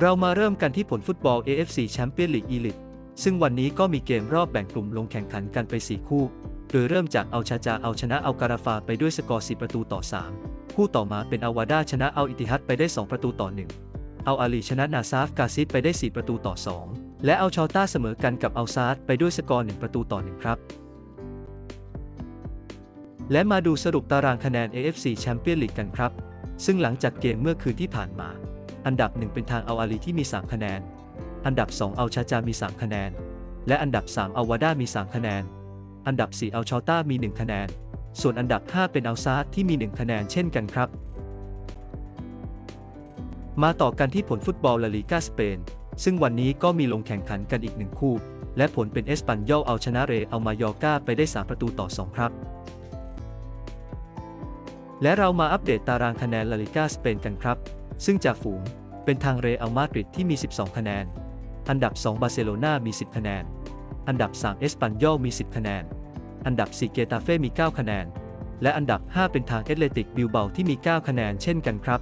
เรามาเริ่มกันที่ผลฟุตบอล AFC Champions League Elite ซึ่งวันนี้ก็มีเกมรอบแบ่งกลุ่มลงแข่งขันกันไป 4 คู่ โดยเริ่มจากเอาชาจาเอาชนะเอาการาฟาไปด้วยสกอร์ 4 ประตูต่อ 3 คู่ต่อมาเป็นอาวาดาชนะเอาอิติฮัดไปได้ 2 ประตูต่อ 1 เอาอาลีชนะนาซาฟกาซิดไปได้ 4 ประตูต่อ 2 และเอาชอต้าเสมอกันกับเอาซาดไปด้วยสกอร์ 1 ประตูต่อ 1 ครับ และมาดูสรุปตารางคะแนน AFC Champions League กันครับ ซึ่งหลังจากเกมเมื่อคืนที่ผ่านมา อันดับ 1 เป็นทางเอาอาลีที่มี 3 คะแนน อันดับ 2 เอาชาจามี 3 คะแนน และอันดับ 3 เอาวาด้ามี 3 คะแนน อันดับ 4 เอาชอต้ามี 1 คะแนน ส่วนอันดับ 5 เป็นเอาซาดที่มี 1 คะแนนเช่นกันครับ มาต่อกันที่ผลฟุตบอลลาลีกาสเปน ซึ่งวันนี้ก็มีลงแข่งขันกันอีกหนึ่งคู่ และผลเป็นเอสปันยอลเอาชนะเรเอามายอร์กาไปได้ 3 ประตูต่อ 2 ครับ และเรามาอัปเดตตารางคะแนนลาลิกาสเปนกันครับ ซึ่งจากฝูงเป็นทางเรอัลมาดริดที่มี 12 คะแนน อันดับ 2 บาร์เซโลนามี 10 คะแนน อันดับ 3 เอสปันยอลมี 10 คะแนน อันดับ 4 เกตาเฟ่มี 9 คะแนน และอันดับ 5 เป็นทางเอตเลติกบิลเบาที่มี 9 คะแนนเช่นกันครับ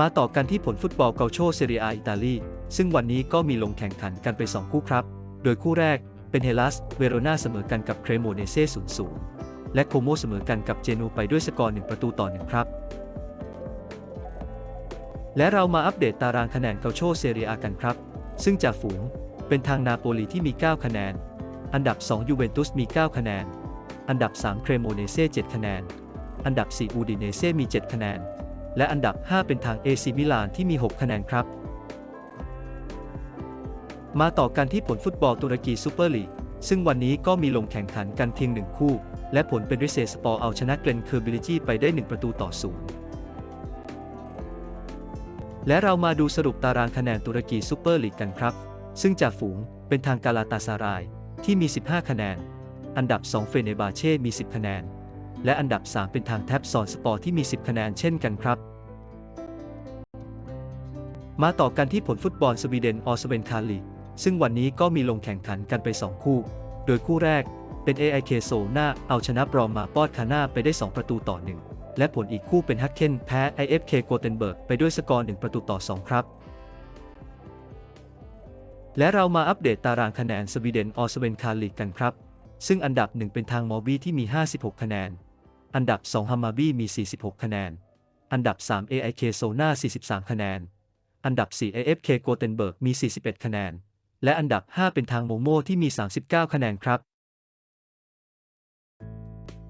มาต่อกันที่ผลฟุตบอลเกาโชเซเรียอิตาลี ซึ่งวันนี้ก็มีลงแข่งขันกันไป 2 คู่ครับ โดยคู่แรกเป็นเฮลัส เวโรนาเสมอกันกับเครโมเนเซ่ 0-0 และโคโมเสมอกันกับเจนูไปด้วยสกอร์ 1 ประตูต่อ 1 ครับ และเรามาอัปเดตตารางคะแนนเกาโชเซเรียกันครับ ซึ่งจากฝูงเป็นทางนาโปลีที่มี 9 คะแนน อันดับ 2 ยูเวนตุสมี 9 คะแนน อันดับ 3 เครโมเนเซ่7คะแนน อันดับ 4 อูดิเนเซ่มี 7 คะแนน และอันดับ 5 เป็นทางเอซิมิลานที่มี 6 คะแนนครับ มาต่อกันที่ผลฟุตบอลตุรกีซูเปอร์ลีก ซึ่งวันนี้ก็มีลงแข่งขันกันเพียงหนึ่งคู่ และผลเป็นริเซสปอร์เอาชนะเกรนเคอร์บิลิจีไปได้ 1 ประตูต่อศูนย์ และเรามาดูสรุปตารางคะแนนตุรกีซูเปอร์ลีกกันครับ ซึ่งจากฝูงเป็นทางกาลาตาซารายที่มี 15 คะแนน อันดับ 2 เฟเนบาเช่มี 10 คะแนน และอันดับ 3 เป็นทางแท็บซอนสปอร์ที่มี 10 คะแนนเช่นกันครับ มาต่อกันที่ผลฟุตบอลสวีเดนออสเวนคาลีซึ่งวันนี้ก็มีลงแข่งขันกันไป 2 คู่ โดยคู่แรกเป็น AIK โซน่าเอาชนะบรอมมาปอดคาน่าไปได้ 2 ประตูต่อ 1 และผลอีกคู่เป็นฮักเคนแพ้ IFK โกเทนเบิร์กไปด้วยสกอร์ 1 ประตูต่อ 2 ครับ และเรามาอัปเดตตารางคะแนนสวีเดนออสเวนคาลีกกันครับ ซึ่งอันดับ 1 เป็นทางมอบีที่มี 56 คะแนน อันดับ 2ฮัมมาบีมี 46 คะแนน อันดับ 3 AIK โซนา43 คะแนน อันดับ 4 AFK โกเทนเบิร์กมี 41 คะแนน และอันดับ 5 เป็นทางโมโมที่มี 39 คะแนนครับ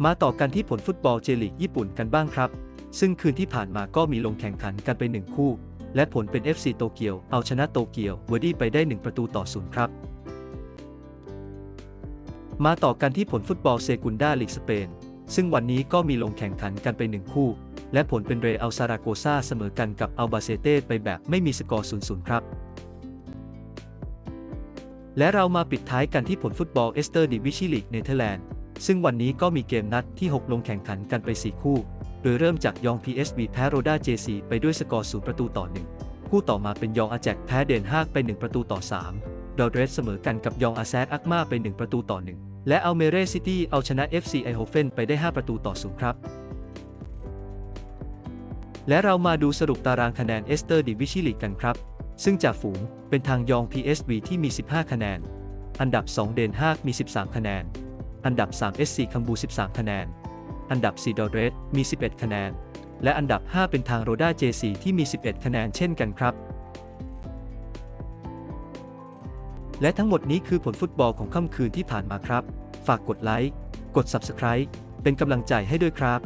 มาต่อกันที่ผลฟุตบอลเจลีกญี่ปุ่นกันบ้างครับ ซึ่งคืนที่ผ่านมาก็มีลงแข่งขันกันไป1คู่ และผลเป็น FC โตเกียวเอาชนะโตเกียวเวอร์ดี้ไปได้ 1 ประตูต่อศูนย์ครับ มาต่อกันที่ผลฟุตบอลเซกุนดาลีกสเปน ซึ่งวันนี้ก็มีลงแข่งขันกันไป1คู่ และผลเป็นเรอัลซาราโกซาเสมอกันกับอัลบาเซเต้ไปแบบไม่มีสกอร์0-0ครับและเรามาปิดท้ายกันที่ผลฟุตบอลเอสเตอร์ดิวิชิลีกเนเธอร์แลนด์ ซึ่งวันนี้ก็มีเกมนัดที่ 6 ลงแข่งขันกันไป 4 คู่ โดยเริ่มจากยอง PSV แพ้โรด้า JC ไปด้วยสกอร์ 0 ประตูต่อ 1 คู่ต่อมาเป็นยองอาแจกแพ้เดนฮากไป 1 ประตูต่อ 3 ดอร์เดรสเสมอกันกับยองอาแซกอักมาไป 1 ประตูต่อ 1 และอัลเมเรซิตี้เอาชนะ FC ไอโฮเฟนไปได้ 5 ประตูต่อ 0 ครับ และเรามาดูสรุปตารางคะแนนเอสเตอร์ดิวิชิลีกกันครับ ซึ่งจากฝูงเป็นทางยอง PSV ที่มี 15 คะแนน อันดับ 2 เดนฮากมี 13 คะแนน อันดับ 3 SC คัมบู 13 คะแนน อันดับ 4 ดอเรสมี 11 คะแนน และอันดับ 5 เป็นทางโรด้า J4 ที่มี 11 คะแนนเช่นกันครับ และทั้งหมดนี้คือผลฟุตบอลของค่ำคืนที่ผ่านมาครับ ฝากกดไลค์ กด Subscribe เป็นกำลังใจให้ด้วยครับ